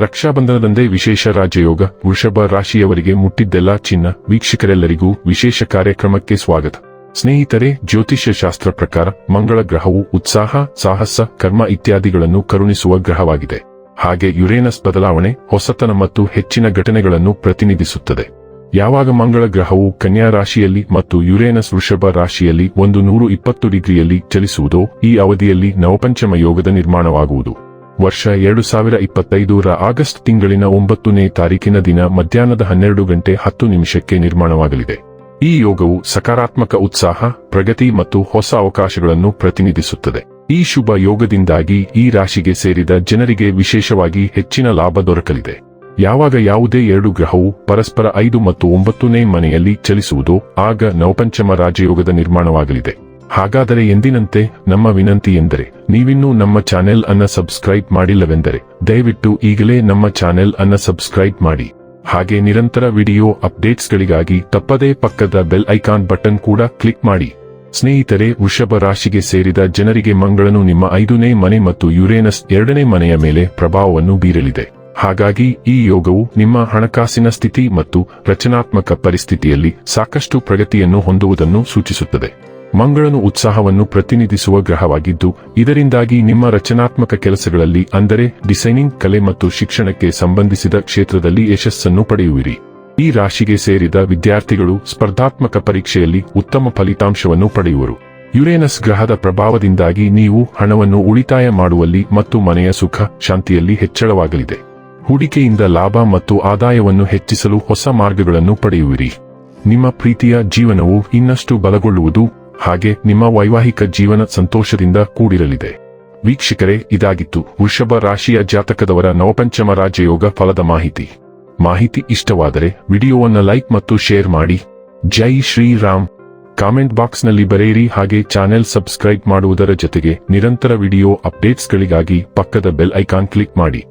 ರಕ್ಷಾಬಂಧನದಂದೇ ವಿಶೇಷ ರಾಜಯೋಗ, ವೃಷಭ ರಾಶಿಯವರಿಗೆ ಮುಟ್ಟಿದ್ದೆಲ್ಲ ಚಿನ್ನ. ವೀಕ್ಷಕರೆಲ್ಲರಿಗೂ ವಿಶೇಷ ಕಾರ್ಯಕ್ರಮಕ್ಕೆ ಸ್ವಾಗತ. ಸ್ನೇಹಿತರೆ, ಜ್ಯೋತಿಷ್ಯ ಶಾಸ್ತ್ರ ಪ್ರಕಾರ ಮಂಗಳ ಗ್ರಹವು ಉತ್ಸಾಹ, ಸಾಹಸ, ಕರ್ಮ ಇತ್ಯಾದಿಗಳನ್ನು ಕರುಣಿಸುವ ಗ್ರಹವಾಗಿದೆ. ಹಾಗೆ ಯುರೇನಸ್ ಬದಲಾವಣೆ ಹೊಸತನ ಮತ್ತು ಹೆಚ್ಚಿನ ಘಟನೆಗಳನ್ನು ಪ್ರತಿನಿಧಿಸುತ್ತದೆ. ಯಾವಾಗ ಮಂಗಳ ಗ್ರಹವು ಕನ್ಯಾ ರಾಶಿಯಲ್ಲಿ ಮತ್ತು ಯುರೇನಸ್ ವೃಷಭ ರಾಶಿಯಲ್ಲಿ ಒಂದು ನೂರು ಇಪ್ಪತ್ತು ಡಿಗ್ರಿಯಲ್ಲಿ ಚಲಿಸುವುದೋ ಈ ಅವಧಿಯಲ್ಲಿ ನವಪಂಚಮ ಯೋಗದ ನಿರ್ಮಾಣವಾಗುವುದು. ವರ್ಷ ಎರಡು ಸಾವಿರ ಇಪ್ಪತ್ತೈದರ ಆಗಸ್ಟ್ ತಿಂಗಳಿನ ಒಂಬತ್ತನೇ ತಾರೀಕಿನ ದಿನ ಮಧ್ಯಾಹ್ನದ ಹನ್ನೆರಡು ಗಂಟೆ ಹತ್ತು ನಿಮಿಷಕ್ಕೆ ನಿರ್ಮಾಣವಾಗಲಿದೆ. ಈ ಯೋಗವು ಸಕಾರಾತ್ಮಕ ಉತ್ಸಾಹ, ಪ್ರಗತಿ ಮತ್ತು ಹೊಸ ಅವಕಾಶಗಳನ್ನು ಪ್ರತಿನಿಧಿಸುತ್ತದೆ. ಈ ಶುಭ ಯೋಗದಿಂದಾಗಿ ಈ ರಾಶಿಗೆ ಸೇರಿದ ಜನರಿಗೆ ವಿಶೇಷವಾಗಿ ಹೆಚ್ಚಿನ ಲಾಭ ದೊರಕಲಿದೆ. ಯಾವಾಗ ಯಾವುದೇ ಎರಡು ಗ್ರಹವು ಪರಸ್ಪರ ಐದು ಮತ್ತು ಒಂಬತ್ತನೇ ಮನೆಯಲ್ಲಿ ಚಲಿಸುವುದೋ, ಆಗ ನವಪಂಚಮ ರಾಜಯೋಗದ ನಿರ್ಮಾಣವಾಗಲಿದೆ. ಹಾಗಾದರೆ ಎಂದಿನಂತೆ ನಮ್ಮ ವಿನಂತಿ ಎಂದರೆ, ನೀವಿನ್ನೂ ನಮ್ಮ ಚಾನೆಲ್ ಅನ್ನ ಸಬ್ಸ್ಕ್ರೈಬ್ ಮಾಡಿಲ್ಲವೆಂದರೆ, ದಯವಿಟ್ಟು ಈಗಲೇ ನಮ್ಮ ಚಾನೆಲ್ ಅನ್ನ ಸಬ್ಸ್ಕ್ರೈಬ್ ಮಾಡಿ. ಹಾಗೆ ನಿರಂತರ ವಿಡಿಯೋ ಅಪ್ಡೇಟ್ಸ್ಗಳಿಗಾಗಿ ತಪ್ಪದೇ ಪಕ್ಕದ ಬೆಲ್ ಐಕಾನ್ ಬಟನ್ ಕೂಡ ಕ್ಲಿಕ್ ಮಾಡಿ. ಸ್ನೇಹಿತರೆ, ವೃಷಭ ರಾಶಿಗೆ ಸೇರಿದ ಜನರಿಗೆ ಮಂಗಳನು ನಿಮ್ಮ ಐದನೇ ಮನೆ ಮತ್ತು ಯುರೇನಸ್ ಎರಡನೇ ಮನೆಯ ಮೇಲೆ ಪ್ರಭಾವವನ್ನು ಬೀರಲಿದೆ. ಹಾಗಾಗಿ ಈ ಯೋಗವು ನಿಮ್ಮ ಹಣಕಾಸಿನ ಸ್ಥಿತಿ ಮತ್ತು ರಚನಾತ್ಮಕ ಪರಿಸ್ಥಿತಿಯಲ್ಲಿ ಸಾಕಷ್ಟು ಪ್ರಗತಿಯನ್ನು ಹೊಂದುವುದನ್ನು ಸೂಚಿಸುತ್ತದೆ. ಮಂಗಳನು ಉತ್ಸಾಹವನ್ನು ಪ್ರತಿನಿಧಿಸುವ ಗ್ರಹವಾಗಿದ್ದು, ಇದರಿಂದಾಗಿ ನಿಮ್ಮ ರಚನಾತ್ಮಕ ಕೆಲಸಗಳಲ್ಲಿ, ಅಂದರೆ ಡಿಸೈನಿಂಗ್, ಕಲೆ ಮತ್ತು ಶಿಕ್ಷಣಕ್ಕೆ ಸಂಬಂಧಿಸಿದ ಕ್ಷೇತ್ರದಲ್ಲಿ ಯಶಸ್ಸನ್ನು ಪಡೆಯುವಿರಿ. ಈ ರಾಶಿಗೆ ಸೇರಿದ ವಿದ್ಯಾರ್ಥಿಗಳು ಸ್ಪರ್ಧಾತ್ಮಕ ಪರೀಕ್ಷೆಯಲ್ಲಿ ಉತ್ತಮ ಫಲಿತಾಂಶವನ್ನು ಪಡೆಯುವರು. ಯುರೇನಸ್ ಗ್ರಹದ ಪ್ರಭಾವದಿಂದಾಗಿ ನೀವು ಹಣವನ್ನು ಉಳಿತಾಯ ಮಾಡುವಲ್ಲಿ ಮತ್ತು ಮನೆಯ ಸುಖ, ಶಾಂತಿಯಲ್ಲಿ ಹೆಚ್ಚಳವಾಗಲಿದೆ. ಹೂಡಿಕೆಯಿಂದ ಲಾಭ ಮತ್ತು ಆದಾಯವನ್ನು ಹೆಚ್ಚಿಸಲು ಹೊಸ ಮಾರ್ಗಗಳನ್ನು ಪಡೆಯುವಿರಿ. ನಿಮ್ಮ ಪ್ರೀತಿಯ ಜೀವನವು ಇನ್ನಷ್ಟು ಬಲಗೊಳ್ಳುವುದು ಹಾಗೆ ನಿಮ್ಮ ವೈವಾಹಿಕ ಜೀವನ ಸಂತೋಷದಿಂದ ಕೂಡಿರಲಿದೆ. ವೀಕ್ಷಕರೇ, ಇದಾಗಿತ್ತು ವೃಷಭ ರಾಶಿಯ ಜಾತಕದವರ ನವಪಂಚಮ ರಾಜಯೋಗ ಫಲದ ಮಾಹಿತಿ. ಮಾಹಿತಿ ಇಷ್ಟವಾದರೆ ವಿಡಿಯೋವನ್ನು ಲೈಕ್ ಮತ್ತು ಶೇರ್ ಮಾಡಿ. ಜೈ ಶ್ರೀರಾಮ್. ಕಾಮೆಂಟ್ ಬಾಕ್ಸ್ನಲ್ಲಿ ಬರೆಯಿರಿ ಹಾಗೆ ಚಾನೆಲ್ ಸಬ್ಸ್ಕ್ರೈಬ್ ಮಾಡುವುದರ ಜೊತೆಗೆ ನಿರಂತರ ವಿಡಿಯೋ ಅಪ್ಡೇಟ್ಸ್ಗಳಿಗಾಗಿ ಪಕ್ಕದ ಬೆಲ್ ಐಕಾನ್ ಕ್ಲಿಕ್ ಮಾಡಿ.